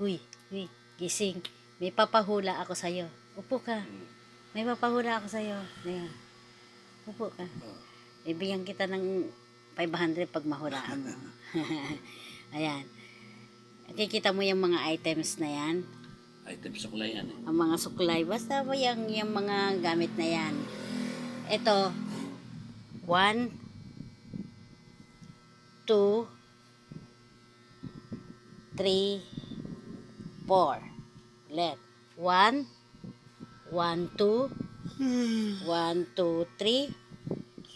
Huy, huy, gising. May papahula ako sa'yo. Upo ka. May papahula ako sa'yo. Ayan. Upo ka. Ibigyan kita ng 500 pag mahulaan mo. Ayan. Kikita mo yung mga items na yan. Item sa kulayan eh. Ang mga suklay. Basta mo yung, yung mga gamit na yan. Ito. One. Two. Three. Four. Let. One. One, two. One, two, three.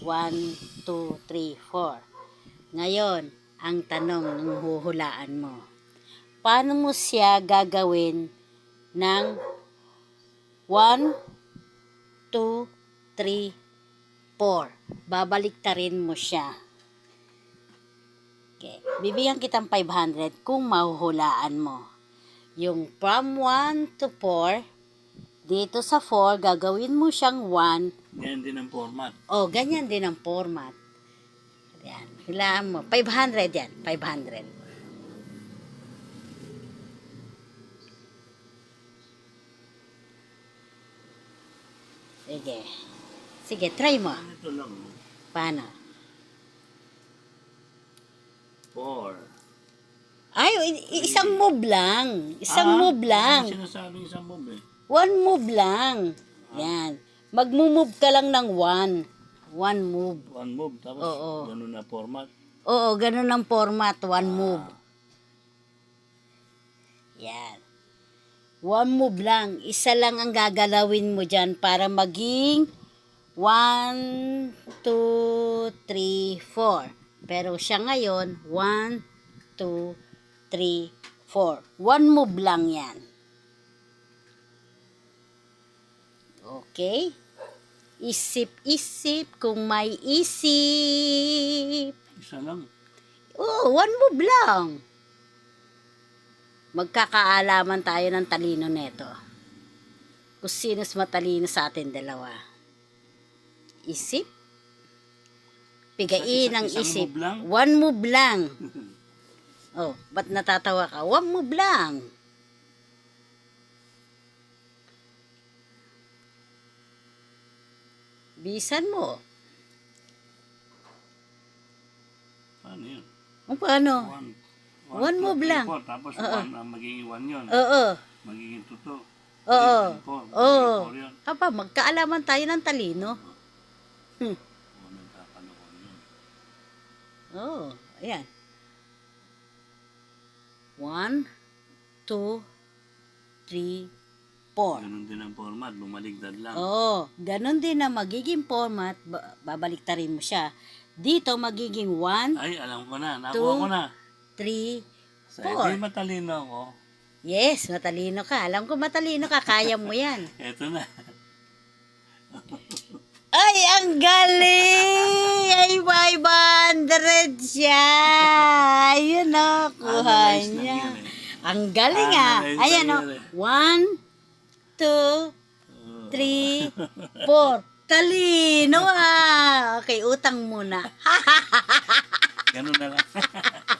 One, two, three, four. Ngayon, ang tanong ng huhulaan mo. Paano mo siya gagawin ng 1, 2, 3, 4. Babaliktarin mo siya. Okay. Bibigyan kitang 500 kung mahuhulaan mo. Yung from 1 to 4, dito sa 4, gagawin mo siyang 1 Ganyan din ang format. Oh, ganyan din ang format. Yan. Hulaan mo. 500 yan. 500. Sige. Sige, try mo. Ito lang. Paano? Four. Ay, isang move lang. Isang Ah, move lang. Ano sinasabing isang move eh? One move lang. Yan. Mag-move ka lang ng one. One move. One move. Tapos Oo. ganun na format. Oo, ganun ang format, one move. Yan. One move lang. Isa lang ang gagalawin mo dyan para maging 1, 2, 3, 4. Pero siya ngayon, 1, 2, 3, 4. One move lang yan. Okay? Isip-isip kung may isip. Isa lang. Oo, one move lang. Magkakaalaman tayo ng talino neto. Kung sino's matalino sa atin dalawa. Isip. Pigain ang isip. move? One move lang. oh, ba't natatawa ka? One move lang. Bisan mo. Paano yun? O paano? One. One two, move three, lang. four. Tapos one ang magiging one yun. Oo. Magiging tuto. Oo. Magiging four. Oo. Four yun. Aba, magkaalaman tayo ng talino. Hmm. Oo, nagkakalokohan yun. Oo, oh, ayan. One, two, three, four. Ganun din ang format. Bumaligtad lang. Oo, oh, ganun din na magiging format, ba- babaliktarin mo siya. Dito, magiging one, Ay, alam ko na. Nakuha Two. ko na. three, Sa four. ito'y matalino ako. Yes, matalino ka. Alam ko matalino ka, kaya mo yan. Eto na. Ay, ang galing! Ay, 500 siya! Ayun o, kuha Analyze lang niya. yan eh. Ang galing ah. Analyze Ayan lang o. yan eh. One, two, three, four. Talino ah. Okay, utang muna. Ganun na lang.